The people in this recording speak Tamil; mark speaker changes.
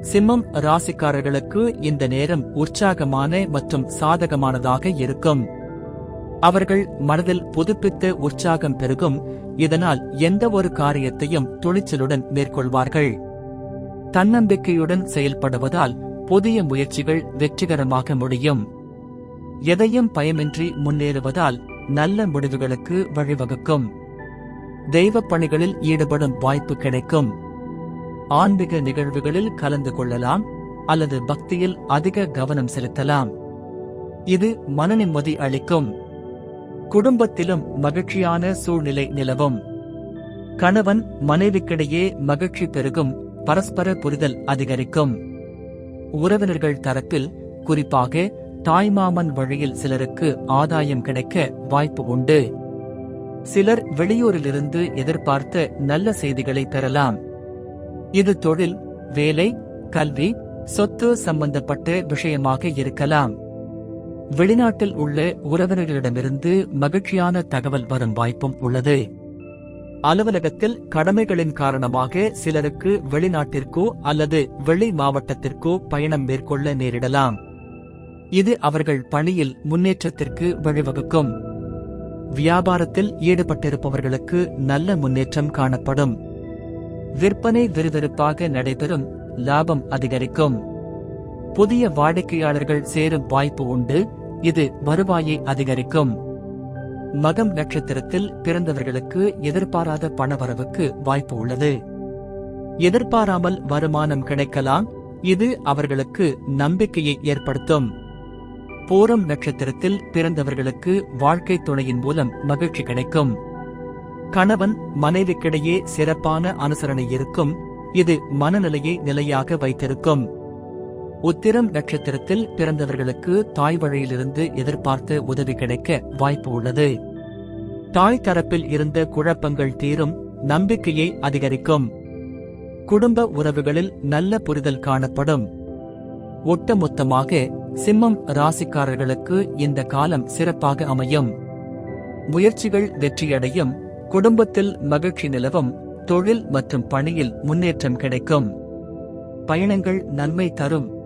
Speaker 1: சிம்மம் ராசிக்காரர்களுக்கு இந்த நேரம் உற்சாகமான மற்றும் சாதகமானதாக இருக்கும். அவர்கள் மனதில் புதுப்பித்த உற்சாகம் பெருகும். இதனால் எந்த ஒரு காரியத்தையும் துணிச்சலுடன் மேற்கொள்வார்கள். தன்னம்பிக்கையுடன் செயல்படுவதால் புதிய முயற்சிகள் வெற்றிகரமாக முடியும். எதையும் பயமின்றி முன்னேறுவதால் நல்ல முடிவுகளுக்கு வழிவகுக்கும். தெய்வப் பணிகளில் ஈடுபடும் வாய்ப்பு கிடைக்கும். ஆன்மீக நிகழ்வுகளில் கலந்து கொள்ளலாம் அல்லது பக்தியில் அதிக கவனம் செலுத்தலாம். இது மனநிம்மதி அளிக்கும். குடும்பத்திலும் மகிழ்ச்சியான சூழ்நிலை நிலவும். கணவன் மனைவிக்கிடையே மகிழ்ச்சி பெருகும் பரஸ்பர புரிதல் அதிகரிக்கும். உறவினர்கள் தரப்பில் குறிப்பாக தாய்மாமன் வழியில் சிலருக்கு ஆதாயம் கிடைக்க வாய்ப்பு உண்டு. சிலர் வெளியூரிலிருந்து எதிர்பார்த்த நல்ல செய்திகளை பெறலாம். இது தொழில் வேலை கல்வி சொத்து சம்பந்தப்பட்ட விஷயமாக இருக்கலாம். வெளிநாட்டில் உள்ள உறவினர்களிடமிருந்து மகிழ்ச்சியான தகவல் வரும் வாய்ப்பும் உள்ளது. அலுவலகத்தில் கடமைகளின் காரணமாக சிலருக்கு வெளிநாட்டிற்கோ அல்லது வெளி மாவட்டத்திற்கோ பயணம் மேற்கொள்ள நேரிடலாம். இது அவர்கள் பணியில் முன்னேற்றத்திற்கு வழிவகுக்கும். வியாபாரத்தில் ஈடுபட்டிருப்பவர்களுக்கு நல்ல முன்னேற்றம் காணப்படும். விற்பனை விறுவிறுப்பாக நடைபெறும் லாபம் அதிகரிக்கும். புதிய வாடிக்கையாளர்கள் சேரும் வாய்ப்பு உண்டு இது வருவாயை அதிகரிக்கும். மகம் நட்சத்திரத்தில் பிறந்தவர்களுக்கு எதிர்பாராத பணவரவுக்கு வாய்ப்பு உள்ளது. எதிர்பாராமல் வருமானம் கிடைக்கலாம் இது அவர்களுக்கு நம்பிக்கையை ஏற்படுத்தும். பூரம் நட்சத்திரத்தில் பிறந்தவர்களுக்கு வாழ்க்கை துணையின் மூலம் மகிழ்ச்சி கிடைக்கும். கணவன் மனைவிக்கிடையே சிறப்பான அனுசரணை இருக்கும். இது மனநிலையை நிலையாக வைத்திருக்கும். உத்திரம் நட்சத்திரத்தில் பிறந்தவர்களுக்கு தாய் வழியிலிருந்து எதிர்பார்த்த உதவி கிடைக்க வாய்ப்பு உள்ளது. தாய் தரப்பில் இருந்த குழப்பங்கள் தீரும் நம்பிக்கையை அதிகரிக்கும். குடும்ப உறவுகளில் நல்ல புரிதல் காணப்படும். ஒட்டுமொத்தமாக சிம்மம் ராசிக்காரர்களுக்கு இந்த காலம் சிறப்பாக அமையும். முயற்சிகள் வெற்றியடையும் குடும்பத்தில் மகிழ்ச்சி நிலவும் தொழில் மற்றும் பணியில் முன்னேற்றம் கிடைக்கும். பயணங்கள் நன்மை தரும்.